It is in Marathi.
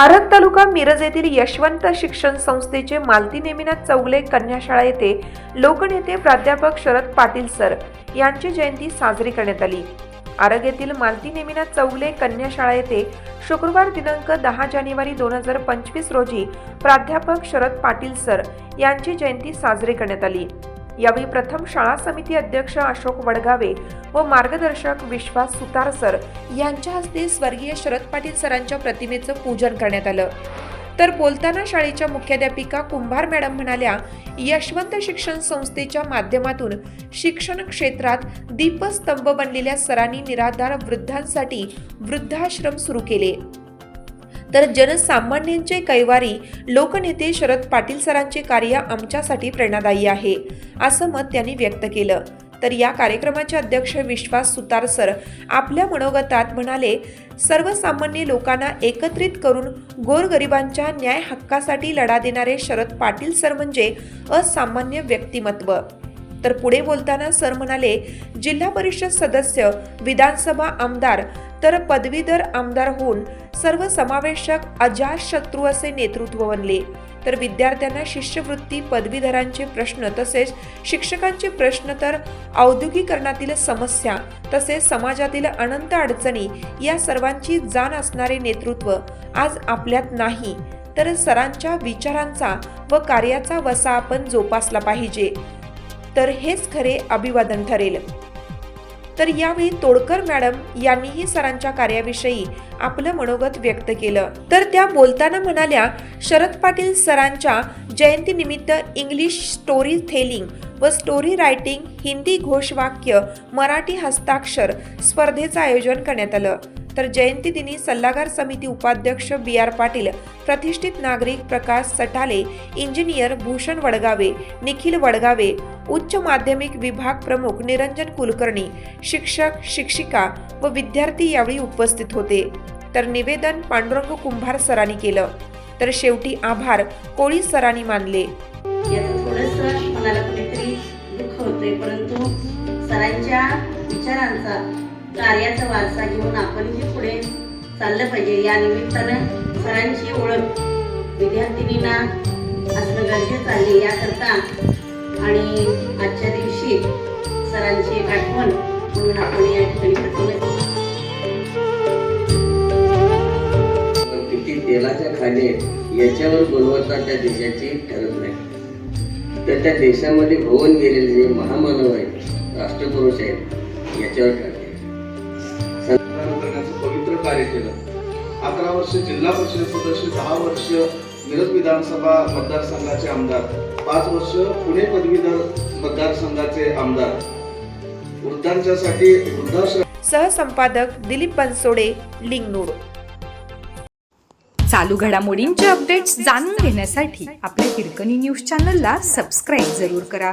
आरग तालुका मिरज येथील यशवंत शिक्षण संस्थेचे मालती नेमिनाथ चौगले कन्याशाळा येथे लोकनेते प्राध्यापक शरद पाटील सर यांची जयंती साजरी करण्यात आली. आरग येथील मालती नेमिना चौगले कन्याशाळा येथे शुक्रवार दिनांक दहा जानेवारी दोन हजार पंचवीस रोजी प्राध्यापक शरद पाटील सर यांची जयंती साजरी करण्यात आली. यावेळी प्रथम शाळा समिती अध्यक्ष अशोक वडगावे व मार्गदर्शक विश्वास सुतार सर यांच्या हस्ते स्वर्गीय शरद पाटील सरांच्या प्रतिमेचं पूजन करण्यात आलं. तर बोलताना शाळेच्या मुख्याध्यापिका कुंभार मॅडम म्हणाल्या यशवंत शिक्षण संस्थेच्या माध्यमातून शिक्षण क्षेत्रात दीपस्तंभ बनलेल्या सरांनी निराधार वृद्धांसाठी वृद्धाश्रम सुरू केले. तर जनसामान्यांचे कैवारी लोकनेते शरद पाटील सरांचे कार्य आमच्यासाठी प्रेरणादायी आहे असं मत त्यांनी व्यक्त केलं. तर या कार्यक्रमाचे अध्यक्ष विश्वास सुतार सर आपल्या मनोगतात म्हणाले सर्वसामान्य लोकांना एकत्रित करून गोरगरिबांच्या न्याय हक्कासाठी लढा देणारे शरद पाटील सर म्हणजे असामान्य व्यक्तिमत्व. तर पुढे बोलताना सर म्हणाले जिल्हा परिषद सदस्य विधानसभा आमदार तर पदवीधर आमदार होऊन सर्वसमावेशक अजातशत्रू असे नेतृत्व बनले. तर विद्यार्थ्यांना शिष्यवृत्ती पदवीधरांचे प्रश्न तसेच शिक्षकांचे प्रश्न तर औद्योगिकरणातील समस्या तसेच समाजातील अनंत अडचणी या सर्वांची जाण असणारे नेतृत्व आज आपल्यात नाही. तर सरांच्या विचारांचा व कार्याचा वसा आपण जोपासला पाहिजे. तर हेच खरे अभिवादन ठरेल. तर यावेळी तोडकर मॅडम यांनीही सरांच्या कार्याविषयी आपलं मनोगत व्यक्त केलं. तर त्या बोलताना म्हणाल्या शरद पाटील सरांच्या जयंतीनिमित्त इंग्लिश स्टोरी थेलिंग व स्टोरी रायटिंग हिंदी घोषवाक्य मराठी हस्ताक्षर स्पर्धेचं आयोजन करण्यात आलं. तर जयंती दिनी सल्लागार समिती उपाध्यक्ष बी आर पाटील प्रतिष्ठित नागरिक प्रकाश सटाले इंजिनियर भूषण वडगावे निखिल वडगावे उच्च माध्यमिक विभाग प्रमुख निरंजन कुलकर्णी शिक्षक शिक्षिका व विद्यार्थी यावेळी उपस्थित होते. तर निवेदन पांडुरंग कुंभार सरांनी केलं. तर शेवटी आभार कोळी सरांनी मानले. मनाला कुठेतरी दुःख परंतु सरांच्या विचारांचा कार्याचा वारसा घेऊन आपणही पुढे चाललं पाहिजे. या निमित्तानं सरांची ओळख विद्यार्थिनींना असणं गरजेचं आहे. याकरता आणि आजच्या दिवशी सरांची एक आठवण म्हणून आपण या ठिकाणी प्रतिमा किती तेलाच्या खाणे याच्यावर गुणवत्ता त्या देशाची ठरत नाही. तर त्या देशामध्ये होऊन गेलेले जे महामानव आहेत राष्ट्रपुरुष आहेत याच्यावर ठरत कार्य केलं. अकरा वर्ष जिल्हा परिषद सदस्य दहा वर्ष मिरज विधानसभा मतदारसंघाचे आमदार पाच वर्ष पुणे पदवीधर मतदारसंघाचे आमदार. वृद्धांच्यासाठी वृद्धाश्रम सहसंपादक दिलीप बनसोडे लिंगनूर. चालू घडामोडींचे अपडेट्स जाणून घेण्यासाठी आपल्या हिरकणी न्यूज चॅनलला सबस्क्राईब जरूर करा.